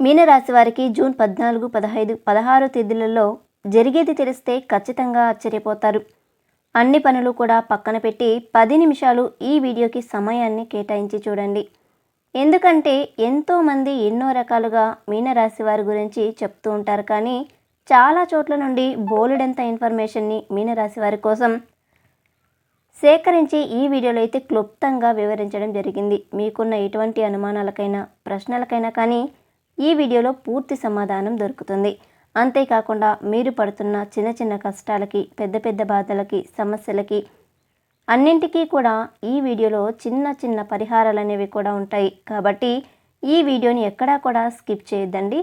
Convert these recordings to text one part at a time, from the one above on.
మీనరాశి వారికి జూన్ పద్నాలుగు పదహైదు పదహారు తేదీలలో జరిగేది తెలిస్తే ఖచ్చితంగా ఆశ్చర్యపోతారు. అన్ని పనులు కూడా పక్కన పెట్టి పది నిమిషాలు ఈ వీడియోకి సమయాన్ని కేటాయించి చూడండి. ఎందుకంటే ఎంతోమంది ఎన్నో రకాలుగా మీనరాశి వారి గురించి చెప్తూ ఉంటారు కానీ చాలా చోట్ల నుండి బోలెడంత ఇన్ఫర్మేషన్ని మీనరాశి వారి కోసం సేకరించి ఈ వీడియోలో అయితే క్లుప్తంగా వివరించడం జరిగింది. మీకున్న ఎటువంటి అనుమానాలకైనా ప్రశ్నలకైనా కానీ ఈ వీడియోలో పూర్తి సమాధానం దొరుకుతుంది. అంతేకాకుండా మీరు పడుతున్న చిన్న చిన్న కష్టాలకి పెద్ద పెద్ద బాధలకి సమస్యలకి అన్నింటికీ కూడా ఈ వీడియోలో చిన్న చిన్న పరిహారాలు అనేవి కూడా ఉంటాయి. కాబట్టి ఈ వీడియోని ఎక్కడా కూడా స్కిప్ చేయొద్దండి.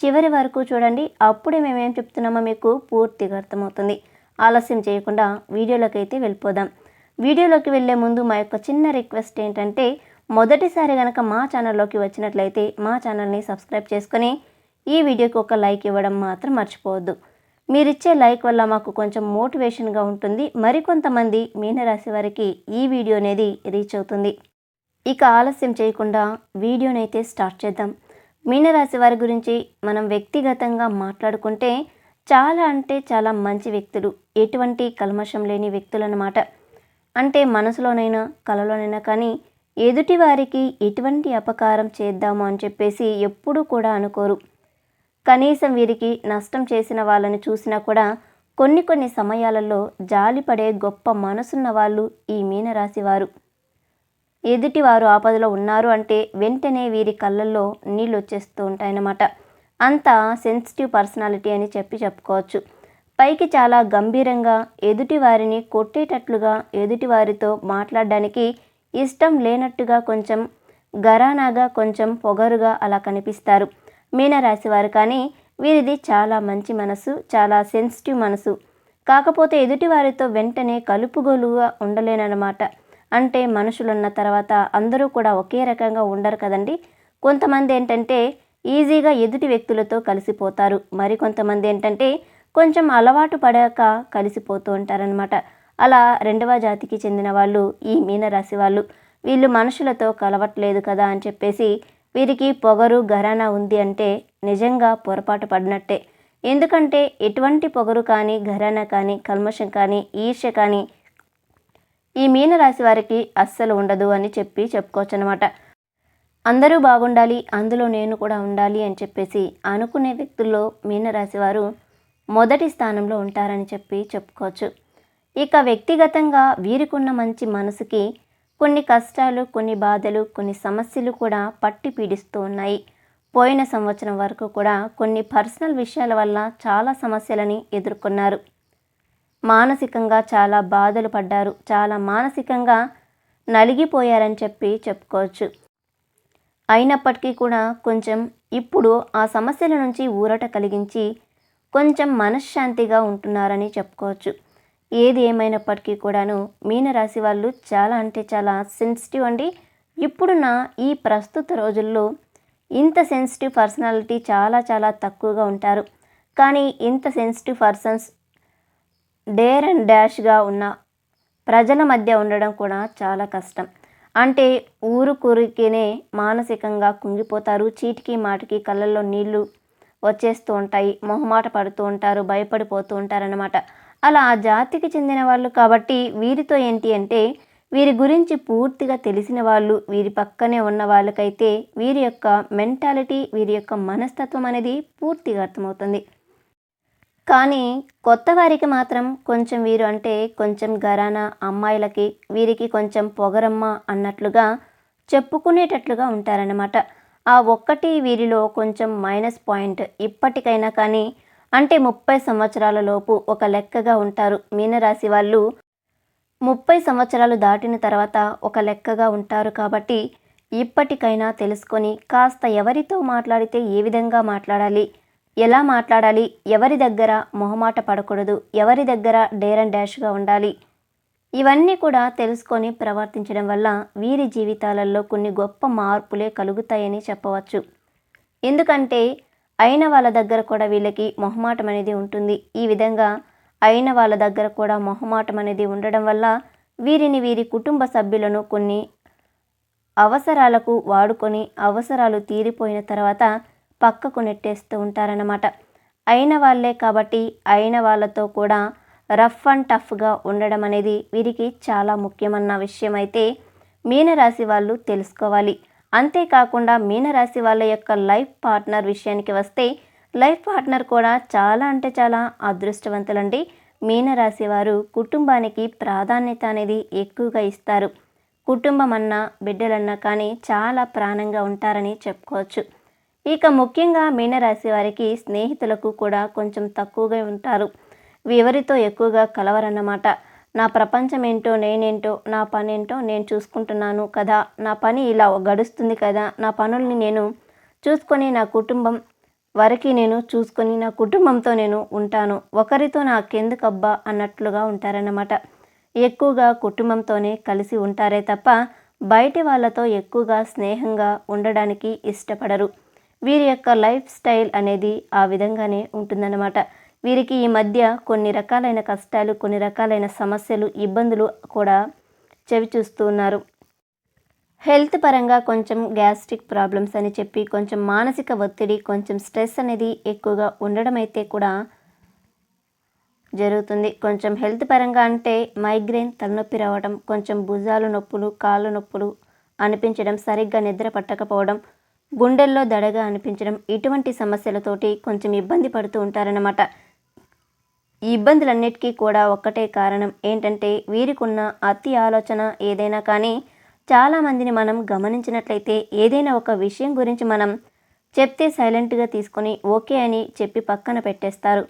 చివరి వరకు చూడండి. అప్పుడే మేమేం చెప్తున్నామో మీకు పూర్తిగా అర్థమవుతుంది. ఆలస్యం చేయకుండా వీడియోలోకి అయితే వెళ్ళిపోదాం. వీడియోలోకి వెళ్ళే ముందు మా యొక్క చిన్న రిక్వెస్ట్ ఏంటంటే మొదటిసారి కనుక మా ఛానల్లోకి వచ్చినట్లయితే మా ఛానల్ని సబ్స్క్రైబ్ చేసుకొని ఈ వీడియోకి ఒక లైక్ ఇవ్వడం మాత్రం మర్చిపోవద్దు. మీరిచ్చే లైక్ వల్ల మాకు కొంచెం మోటివేషన్గా ఉంటుంది. మరికొంతమంది మీనరాశి వారికి ఈ వీడియో అనేది రీచ్ అవుతుంది. ఇక ఆలస్యం చేయకుండా వీడియోనైతే స్టార్ట్ చేద్దాం. మీనరాశి వారి గురించి మనం వ్యక్తిగతంగా మాట్లాడుకుంటే చాలా అంటే చాలా మంచి వ్యక్తులు. ఎటువంటి కల్మషం లేని వ్యక్తులు అన్నమాట అంటే మనసులోనైనా కలలోనైనా కానీ ఎదుటి వారికి ఎటువంటి అపకారం చేద్దాము అని చెప్పేసి ఎప్పుడూ కూడా అనుకోరు. కనీసం వీరికి నష్టం చేసిన వాళ్ళని చూసినా కూడా కొన్ని కొన్ని సమయాలలో జాలిపడే గొప్ప మనసున్న వాళ్ళు ఈ మీనరాశివారు. ఎదుటివారు ఆపదలో ఉన్నారు అంటే వెంటనే వీరి కళ్ళల్లో నీళ్ళు వచ్చేస్తూ ఉంటాయన్నమాట. అంత సెన్సిటివ్ పర్సనాలిటీ అని చెప్పి చెప్పుకోవచ్చు. పైకి చాలా గంభీరంగా ఎదుటివారిని కొట్టేటట్లుగా ఎదుటివారితో మాట్లాడడానికి ఇష్టం లేనట్టుగా కొంచెం గరానాగా కొంచెం పొగరుగా అలా కనిపిస్తారు. మీనరాశి వారు కానీ వీరిది చాలా మంచి మనసు చాలా సెన్సిటివ్ మనసు. కాకపోతే ఎదుటి వారితో వెంటనే కలుపుగోలుగా ఉండలేనన్నమాట. అంటే మనుషులున్న తర్వాత అందరూ కూడా ఒకే రకంగా ఉండరు కదండి. కొంతమంది ఏంటంటే ఈజీగా ఎదుటి వ్యక్తులతో కలిసిపోతారు. మరికొంతమంది ఏంటంటే కొంచెం అలవాటు పడాక కలిసిపోతూ ఉంటారనమాట అలా రెండవ జాతికి చెందిన వాళ్ళు ఈ మీనరాశి వాళ్ళు. వీళ్ళు మనుషులతో కలవట్లేదు కదా అని చెప్పేసి వీరికి పొగరు ఘరానా ఉంది అంటే నిజంగా పొరపాటు పడినట్టే. ఎందుకంటే ఎటువంటి పొగరు కానీ ఘరానా కానీ కల్మషం కానీ ఈర్ష్య కానీ ఈ మీనరాశి వారికి అస్సలు ఉండదు అని చెప్పి చెప్పుకోవచ్చు అనమాట అందరూ బాగుండాలి అందులో నేను కూడా ఉండాలి అని చెప్పేసి అనుకునే వ్యక్తుల్లో మీనరాశి వారు మొదటి స్థానంలో ఉంటారని చెప్పి చెప్పుకోవచ్చు. ఇక వ్యక్తిగతంగా వీరికున్న మంచి మనసుకి కొన్ని కష్టాలు కొన్ని బాధలు కొన్ని సమస్యలు కూడా పట్టి పీడిస్తూ ఉన్నాయి. పోయిన సంవత్సరం వరకు కూడా కొన్ని పర్సనల్ విషయాల వల్ల చాలా సమస్యలని ఎదుర్కొన్నారు. మానసికంగా చాలా బాధలు పడ్డారు. చాలా మానసికంగా నలిగిపోయారని చెప్పి చెప్పుకోవచ్చు. అయినప్పటికీ కూడా కొంచెం ఇప్పుడు ఆ సమస్యల నుంచి ఊరట కలిగించి కొంచెం మనశ్శాంతిగా ఉంటున్నారని చెప్పుకోవచ్చు. ఏది ఏమైనప్పటికీ కూడాను మీనరాశి వాళ్ళు చాలా అంటే చాలా సెన్సిటివ్ అండి. ఇప్పుడున్న ఈ ప్రస్తుత రోజుల్లో ఇంత సెన్సిటివ్ పర్సనాలిటీ చాలా చాలా తక్కువగా ఉంటారు. కానీ ఇంత సెన్సిటివ్ పర్సన్స్ డేర్ అండ్ డాష్గా ఉన్న ప్రజల మధ్య ఉండడం కూడా చాలా కష్టం. అంటే ఊరు కూరికినే మానసికంగా కుంగిపోతారు. చీటికి మాటికి కళ్ళల్లో నీళ్ళు వచ్చేస్తూ ఉంటాయి. మొహమాట పడుతూ ఉంటారు. భయపడిపోతూ ఉంటారన్నమాట. అలా ఆ జాతికి చెందిన వాళ్ళు కాబట్టి వీరితో ఏంటి అంటే వీరి గురించి పూర్తిగా తెలిసిన వాళ్ళు వీరి పక్కనే ఉన్న వాళ్ళకైతే వీరి యొక్క మెంటాలిటీ వీరి యొక్క మనస్తత్వం అనేది పూర్తిగా అర్థమవుతుంది. కానీ కొత్త వారికి మాత్రం కొంచెం వీరు అంటే కొంచెం గరానా అమ్మాయిలకి వీరికి కొంచెం పొగరమ్మ అన్నట్లుగా చెప్పుకునేటట్లుగా ఉంటారన్నమాట. ఆ ఒక్కటి వీరిలో కొంచెం మైనస్ పాయింట్ ఇప్పటికైనా కానీ అంటే ముప్పై సంవత్సరాల లోపు ఒక లెక్కగా ఉంటారు. మీనరాశి వాళ్ళు ముప్పై సంవత్సరాలు దాటిన తర్వాత ఒక లెక్కగా ఉంటారు కాబట్టి ఇప్పటికైనా తెలుసుకొని కాస్త ఎవరితో మాట్లాడితే ఏ విధంగా మాట్లాడాలి? ఎలా మాట్లాడాలి? ఎవరి దగ్గర మొహమాట పడకూడదు? ఎవరి దగ్గర డేర్ అండ్ డాష్గా ఉండాలి? ఇవన్నీ కూడా తెలుసుకొని ప్రవర్తించడం వల్ల వీరి జీవితాలలో కొన్ని గొప్ప మార్పులే కలుగుతాయని చెప్పవచ్చు. ఎందుకంటే అయిన వాళ్ళ దగ్గర కూడా వీళ్ళకి మొహమాటం అనేది ఉంటుంది. ఈ విధంగా అయిన వాళ్ళ దగ్గర కూడా మొహమాటం అనేది ఉండడం వల్ల వీరిని వీరి కుటుంబ సభ్యులను కొన్ని అవసరాలకు వాడుకొని అవసరాలు తీరిపోయిన తర్వాత పక్కకు నెట్టేస్తూ ఉంటారన్నమాట. అయిన వాళ్ళే కాబట్టి అయిన వాళ్ళతో కూడా రఫ్ అండ్ టఫ్గా ఉండడం అనేది వీరికి చాలా ముఖ్యమన్న విషయం అయితే మీనరాశి వాళ్ళు తెలుసుకోవాలి. అంతేకాకుండా మీనరాశి వాళ్ళ యొక్క లైఫ్ పార్ట్నర్ విషయానికి వస్తే లైఫ్ పార్ట్నర్ కూడా చాలా అంటే చాలా అదృష్టవంతులండి. మీనరాశి వారు కుటుంబానికి ప్రాధాన్యత అనేది ఎక్కువగా ఇస్తారు. కుటుంబం అన్నా బిడ్డలన్నా కానీ చాలా ప్రాణంగా ఉంటారని చెప్పుకోవచ్చు. ఇక ముఖ్యంగా మీనరాశి వారికి స్నేహితులకు కూడా కొంచెం తక్కువగా ఉంటారు. ఎవరితో ఎక్కువగా కలవరన్నమాట. నా ప్రపంచం ఏంటో నేనేంటో నా పని ఏంటో నేను చూసుకుంటున్నాను కదా. నా పని ఇలా గడుస్తుంది కదా. నా పనుల్ని నేను చూసుకొని నా కుటుంబం వరకు నేను చూసుకొని నా కుటుంబంతో నేను ఉంటాను. ఒకరితో నాకెందుకబ్బా అన్నట్లుగా ఉంటారన్నమాట. ఎక్కువగా కుటుంబంతోనే కలిసి ఉంటారే తప్ప బయటి వాళ్ళతో ఎక్కువగా స్నేహంగా ఉండడానికి ఇష్టపడరు. వీరి యొక్క లైఫ్ స్టైల్ అనేది ఆ విధంగానే ఉంటుందన్నమాట. వీరికి ఈ మధ్య కొన్ని రకాలైన కష్టాలు కొన్ని రకాలైన సమస్యలు ఇబ్బందులు కూడా చెవి చూస్తున్నారు హెల్త్ పరంగా కొంచెం గ్యాస్ట్రిక్ ప్రాబ్లమ్స్ అని చెప్పి కొంచెం మానసిక ఒత్తిడి కొంచెం స్ట్రెస్ అనేది ఎక్కువగా ఉండడం అయితే కూడా జరుగుతుంది. కొంచెం హెల్త్ పరంగా అంటే మైగ్రేన్ తలనొప్పి రావడం కొంచెం భుజాలు నొప్పులు కాళ్ళు నొప్పులు అనిపించడం సరిగ్గా నిద్ర పట్టకపోవడం గుండెల్లో దడగా అనిపించడం ఇటువంటి సమస్యలతోటి కొంచెం ఇబ్బంది పడుతూ ఉంటారన్నమాట. ఈ ఇబ్బందులన్నిటికీ కూడా ఒక్కటే కారణం ఏంటంటే వీరికున్న అతి ఆలోచన ఏదైనా కానీ చాలామందిని మనం గమనించినట్లయితే ఏదైనా ఒక విషయం గురించి మనం చెప్తే సైలెంట్గా తీసుకొని ఓకే అని చెప్పి పక్కన పెట్టేస్తారు.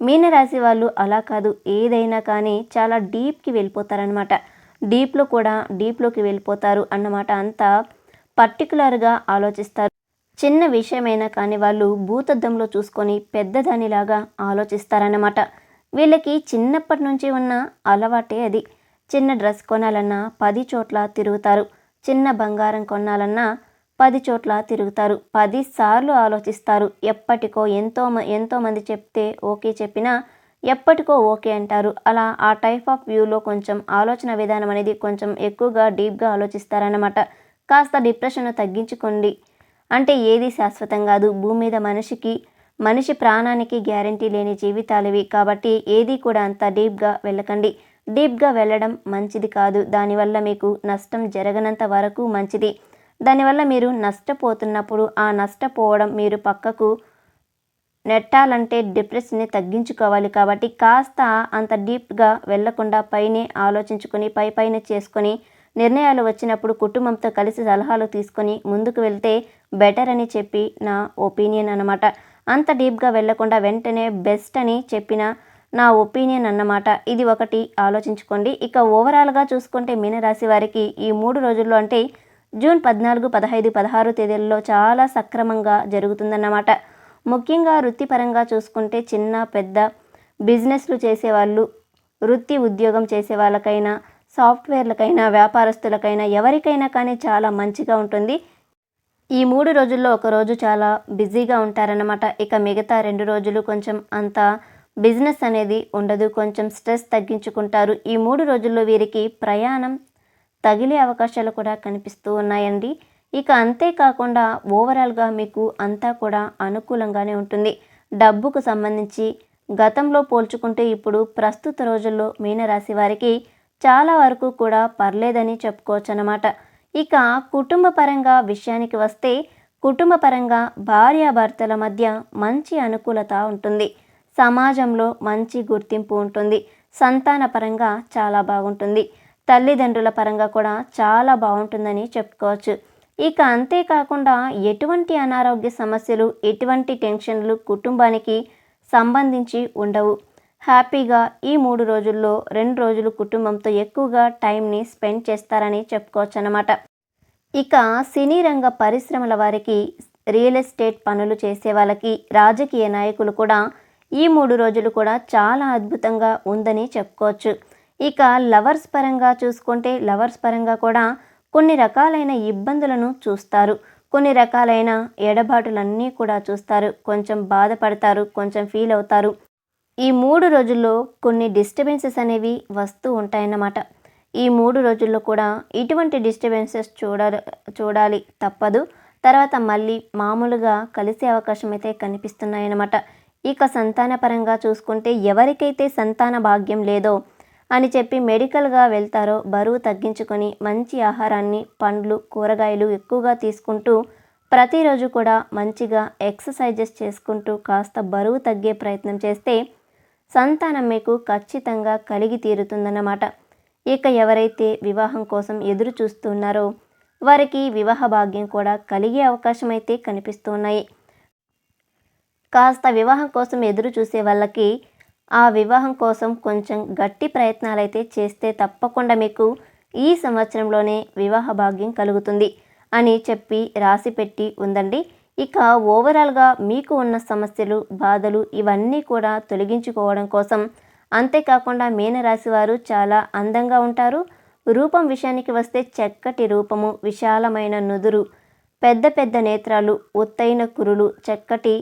మీనరాశి వాళ్ళు అలా కాదు. ఏదైనా కానీ చాలా డీప్కి వెళ్ళిపోతారనమాట డీప్లో కూడా డీప్లోకి వెళ్ళిపోతారు అన్నమాట. అంతా పర్టికులర్గా ఆలోచిస్తారు. చిన్న విషయమైనా కానీ వాళ్ళు భూతద్దంలో చూసుకొని పెద్దదానిలాగా ఆలోచిస్తారన్నమాట. వీళ్ళకి చిన్నప్పటి నుంచి ఉన్న అలవాటే అది. చిన్న డ్రెస్ కొనాలన్నా పది చోట్ల తిరుగుతారు. చిన్న బంగారం కొనాలన్నా పది చోట్ల తిరుగుతారు. పది సార్లు ఆలోచిస్తారు. ఎప్పటికో ఎంతో ఎంతోమంది చెప్తే ఓకే చెప్పినా ఎప్పటికో ఓకే అంటారు. అలా ఆ టైప్ ఆఫ్ వ్యూలో కొంచెం ఆలోచన విధానం అనేది కొంచెం ఎక్కువగా డీప్గా ఆలోచిస్తారన్నమాట. కాస్త డిప్రెషన్ తగ్గించుకోండి. అంటే ఏది శాశ్వతం కాదు. భూమి మీద మనిషికి మనిషి ప్రాణానికి గ్యారంటీ లేని జీవితాలువి కాబట్టి ఏది కూడా అంత డీప్గా వెళ్ళకండి. డీప్గా వెళ్ళడం మంచిది కాదు. దానివల్ల మీకు నష్టం జరగనంత వరకు మంచిది. దానివల్ల మీరు నష్టపోతున్నప్పుడు ఆ నష్టపోవడం మీరు పక్కకు నెట్టాలంటే డిప్రెషన్ని తగ్గించుకోవాలి కాబట్టి కాస్త అంత డీప్గా వెళ్ళకుండా పైనే ఆలోచించుకొని పై పైన చేసుకొని నిర్ణయాలు వచ్చినప్పుడు కుటుంబంతో కలిసి సలహాలు తీసుకొని ముందుకు వెళ్తే బెటర్ అని చెప్పి నా ఒపీనియన్ అనమాట అంత డీప్గా వెళ్ళకుండా వెంటనే బెస్ట్ అని చెప్పిన నా ఒపీనియన్ అన్నమాట. ఇది ఒకటి ఆలోచించుకోండి. ఇక ఓవరాల్గా చూసుకుంటే మీనరాశి వారికి ఈ మూడు రోజుల్లో అంటే జూన్ పద్నాలుగు పదహైదు పదహారు తేదీల్లో చాలా సక్రమంగా జరుగుతుందన్నమాట. ముఖ్యంగా వృత్తిపరంగా చూసుకుంటే చిన్న పెద్ద బిజినెస్లు చేసేవాళ్ళు వృత్తి ఉద్యోగం చేసే వాళ్ళకైనా సాఫ్ట్వేర్లకైనా వ్యాపారస్తులకైనా ఎవరికైనా కానీ చాలా మంచిగా ఉంటుంది. ఈ మూడు రోజుల్లో ఒక రోజు చాలా బిజీగా ఉంటారన్నమాట. ఇక మిగతా రెండు రోజులు కొంచెం అంత బిజినెస్ అనేది ఉండదు. కొంచెం స్ట్రెస్ తగ్గించుకుంటారు. ఈ మూడు రోజుల్లో వీరికి ప్రయాణం తగిలే అవకాశాలు కూడా కనిపిస్తూ ఉన్నాయండి. ఇక అంతేకాకుండా ఓవరాల్గా మీకు అంతా కూడా అనుకూలంగానే ఉంటుంది. డబ్బుకు సంబంధించి గతంలో పోల్చుకుంటే ఇప్పుడు ప్రస్తుత రోజుల్లో మీనరాశి వారికి చాలా వరకు కూడా పర్లేదని చెప్పుకోవచ్చు అన్నమాట ఇక కుటుంబ పరంగా విషయానికి వస్తే కుటుంబ పరంగా భార్యాభర్తల మధ్య మంచి అనుకూలత ఉంటుంది. సమాజంలో మంచి గుర్తింపు ఉంటుంది. సంతాన పరంగా చాలా బాగుంటుంది. తల్లిదండ్రుల పరంగా కూడా చాలా బాగుంటుందని చెప్పుకోవచ్చు. ఇక అంతేకాకుండా ఎటువంటి అనారోగ్య సమస్యలు ఎటువంటి టెన్షన్లు కుటుంబానికి సంబంధించి ఉండవు. హ్యాపీగా ఈ మూడు రోజుల్లో రెండు రోజులు కుటుంబంతో ఎక్కువగా టైంని స్పెండ్ చేస్తారని చెప్పుకోవచ్చు అనమాట ఇక సినీ రంగ పరిశ్రమల వారికి రియల్ ఎస్టేట్ పనులు చేసే వాళ్ళకి రాజకీయ నాయకులు కూడా ఈ మూడు రోజులు కూడా చాలా అద్భుతంగా ఉందని చెప్పుకోవచ్చు. ఇక లవర్స్ పరంగా చూసుకుంటే లవర్స్ పరంగా కూడా కొన్ని రకాలైన ఇబ్బందులను చూస్తారు. కొన్ని రకాలైన ఎడబాటులన్నీ కూడా చూస్తారు. కొంచెం బాధపడతారు కొంచెం ఫీల్ అవుతారు ఈ మూడు రోజుల్లో కొన్ని డిస్టర్బెన్సెస్ అనేవి వస్తూ ఉంటాయన్నమాట. ఈ మూడు రోజుల్లో కూడా ఇటువంటి డిస్టర్బెన్సెస్ చూడాలి చూడాలి తప్పదు. తర్వాత మళ్ళీ మామూలుగా కలిసే అవకాశం అయితే కనిపిస్తున్నాయన్నమాట. ఇక సంతానపరంగా చూసుకుంటే ఎవరికైతే సంతాన భాగ్యం లేదో అని చెప్పి మెడికల్గా వెళ్తారో బరువు తగ్గించుకొని మంచి ఆహారాన్ని పండ్లు కూరగాయలు ఎక్కువగా తీసుకుంటూ ప్రతిరోజు కూడా మంచిగా ఎక్సర్సైజెస్ చేసుకుంటూ కాస్త బరువు తగ్గే ప్రయత్నం చేస్తే సంతానం మీకు ఖచ్చితంగా కలిగి తీరుతుందన్నమాట. ఇక ఎవరైతే వివాహం కోసం ఎదురు చూస్తున్నారో వారికి వివాహ భాగ్యం కూడా కలిగే అవకాశం అయితే కనిపిస్తున్నాయి కాస్త వివాహం కోసం ఎదురు చూసే వాళ్ళకి ఆ వివాహం కోసం కొంచెం గట్టి ప్రయత్నాలైతే చేస్తే తప్పకుండా మీకు ఈ సంవత్సరంలోనే వివాహ భాగ్యం కలుగుతుంది అని చెప్పి రాసి పెట్టి ఉందండి. ఇక ఓవరాల్గా మీకు ఉన్న సమస్యలు బాధలు ఇవన్నీ కూడా తొలగించుకోవడం కోసం అంతేకాకుండా మీనరాశి వారు చాలా అందంగా ఉంటారు. రూపం విషయానికి వస్తే చక్కటి రూపము విశాలమైన నుదురు పెద్ద పెద్ద నేత్రాలు ఒత్తైన కురులు చక్కటి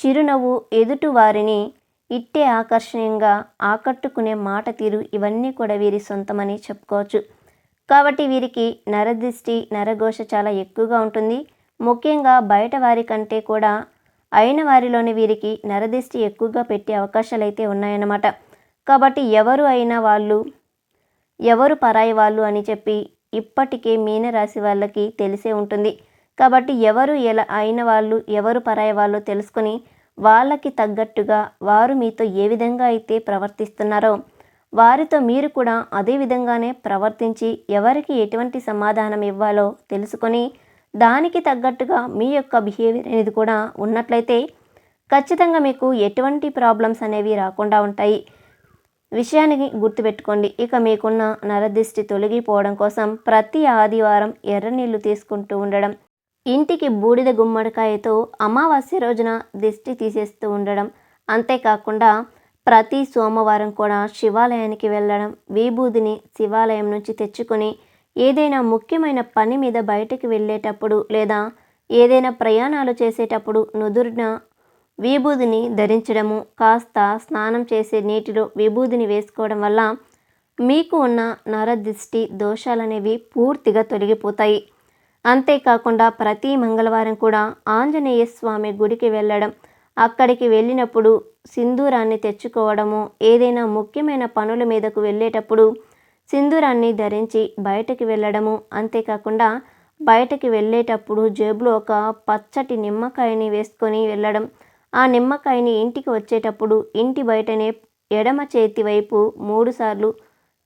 చిరునవ్వు ఎదుటి వారిని ఇట్టే ఆకర్షణీయంగా ఆకట్టుకునే మాట తీరు ఇవన్నీ కూడా వీరి సొంతమని చెప్పుకోవచ్చు. కాబట్టి వీరికి నరదృష్టి నరఘోష చాలా ఎక్కువగా ఉంటుంది. ముఖ్యంగా బయట వారి కంటే కూడా అయిన వారిలోని వీరికి నరదిష్టి ఎక్కువగా పెట్టే అవకాశాలు అయితే ఉన్నాయన్నమాట. కాబట్టి ఎవరు అయినా వాళ్ళు ఎవరు పరాయి వాళ్ళు అని చెప్పి ఇప్పటికే మీనరాశి వాళ్ళకి తెలిసే ఉంటుంది. కాబట్టి ఎవరు ఎలా అయిన వాళ్ళు ఎవరు పరాయి వాళ్ళు తెలుసుకొని వాళ్ళకి తగ్గట్టుగా వారు మీతో ఏ విధంగా అయితే ప్రవర్తిస్తున్నారో వారితో మీరు కూడా అదే విధంగానే ప్రవర్తించి ఎవరికి ఎటువంటి సమాధానం ఇవ్వాలో తెలుసుకొని దానికి తగ్గట్టుగా మీ యొక్క బిహేవియర్ అనేది కూడా ఉన్నట్లయితే ఖచ్చితంగా మీకు ఎటువంటి ప్రాబ్లమ్స్ అనేవి రాకుండా ఉంటాయి. విషయానికి గుర్తుపెట్టుకోండి. ఇక మీకున్న నరదిష్టి తొలగిపోవడం కోసం ప్రతి ఆదివారం ఎర్ర నీళ్ళు తీసుకుంటూ ఉండడం ఇంటికి బూడిద గుమ్మడికాయతో అమావాస్య రోజున దిష్టి తీసేస్తూ ఉండడం అంతేకాకుండా ప్రతి సోమవారం కూడా శివాలయానికి వెళ్ళడం విభూదిని శివాలయం నుంచి తెచ్చుకొని ఏదైనా ముఖ్యమైన పని మీద బయటకు వెళ్ళేటప్పుడు లేదా ఏదైనా ప్రయాణాలు చేసేటప్పుడు నుదురున విభూదిని ధరించడము కాస్త స్నానం చేసే నీటిలో విభూదిని వేసుకోవడం వల్ల మీకు ఉన్న నరదిష్టి దోషాలనేవి పూర్తిగా తొలగిపోతాయి. అంతేకాకుండా ప్రతి మంగళవారం కూడా ఆంజనేయ స్వామి గుడికి వెళ్ళడం అక్కడికి వెళ్ళినప్పుడు సింధూరాన్ని తెచ్చుకోవడము ఏదైనా ముఖ్యమైన పనుల మీదకు వెళ్ళేటప్పుడు సింధూరాన్ని ధరించి బయటకు వెళ్ళడము అంతేకాకుండా బయటకి వెళ్ళేటప్పుడు జేబులో ఒక పచ్చటి నిమ్మకాయని వేసుకొని వెళ్ళడం. ఆ నిమ్మకాయని ఇంటికి వచ్చేటప్పుడు ఇంటి బయటనే ఎడమ చేతి వైపు మూడుసార్లు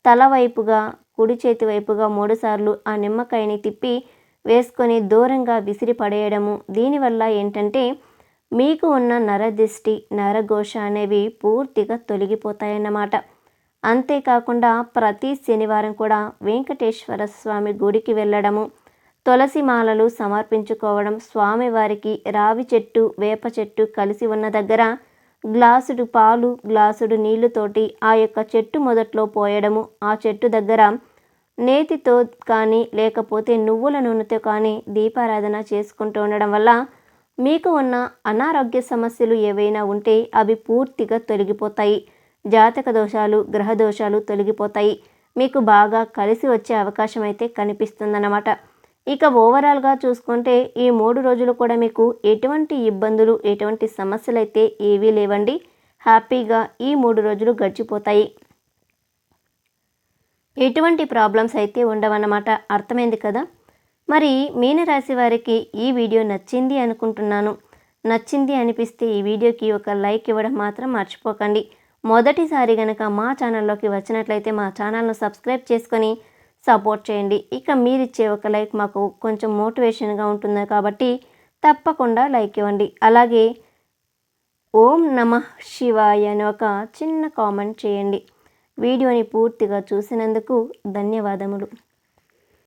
తల వైపుగా కుడి చేతి వైపుగా మూడుసార్లు ఆ నిమ్మకాయని తిప్పి వేసుకొని దూరంగా విసిరి పడేయడము. దీనివల్ల ఏంటంటే మీకు ఉన్న నరదిష్టి నరఘోష అనేవి పూర్తిగా తొలగిపోతాయన్నమాట. అంతేకాకుండా ప్రతి శనివారం కూడా వెంకటేశ్వర స్వామి గుడికి వెళ్ళడము తులసి మాలలు సమర్పించుకోవడం స్వామివారికి రావి చెట్టు వేప చెట్టు కలిసి ఉన్న దగ్గర గ్లాసుడు పాలు గ్లాసుడు నీళ్ళుతోటి ఆ యొక్క చెట్టు మొదట్లో పోయడము ఆ చెట్టు దగ్గర నేతితో కానీ లేకపోతే నువ్వుల నూనెతో కానీ దీపారాధన చేసుకుంటూ ఉండడం వల్ల మీకు ఉన్న అనారోగ్య సమస్యలు ఏవైనా ఉంటే అవి పూర్తిగా తొలగిపోతాయి. జాతక దోషాలు గ్రహ దోషాలు తొలగిపోతాయి. మీకు బాగా కలిసి వచ్చే అవకాశం అయితే కనిపిస్తుందన్నమాట. ఇక ఓవరాల్గా చూసుకుంటే ఈ మూడు రోజులు కూడా మీకు ఎటువంటి ఇబ్బందులు ఎటువంటి సమస్యలు అయితే ఏవీ లేవండి. హ్యాపీగా ఈ మూడు రోజులు గడిచిపోతాయి. ఎటువంటి ప్రాబ్లమ్స్ అయితే ఉండవన్నమాట. అర్థమైంది కదా? మరి మీనరాశి వారికి ఈ వీడియో నచ్చింది అనుకుంటున్నాను. నచ్చింది అనిపిస్తే ఈ వీడియోకి ఒక లైక్ ఇవ్వడం మాత్రం మర్చిపోకండి. మొదటిసారి గనక మా ఛానల్లోకి వచ్చినట్లయితే మా ఛానల్ను సబ్స్క్రైబ్ చేసుకొని సపోర్ట్ చేయండి. ఇక మీరిచ్చే ఒక లైక్ మాకు కొంచెం మోటివేషన్గా ఉంటుంది కాబట్టి తప్పకుండా లైక్ ఇవ్వండి. అలాగే ఓం నమ శివాయ అని ఒక చిన్న కామెంట్ చేయండి. వీడియోని పూర్తిగా చూసినందుకు ధన్యవాదములు.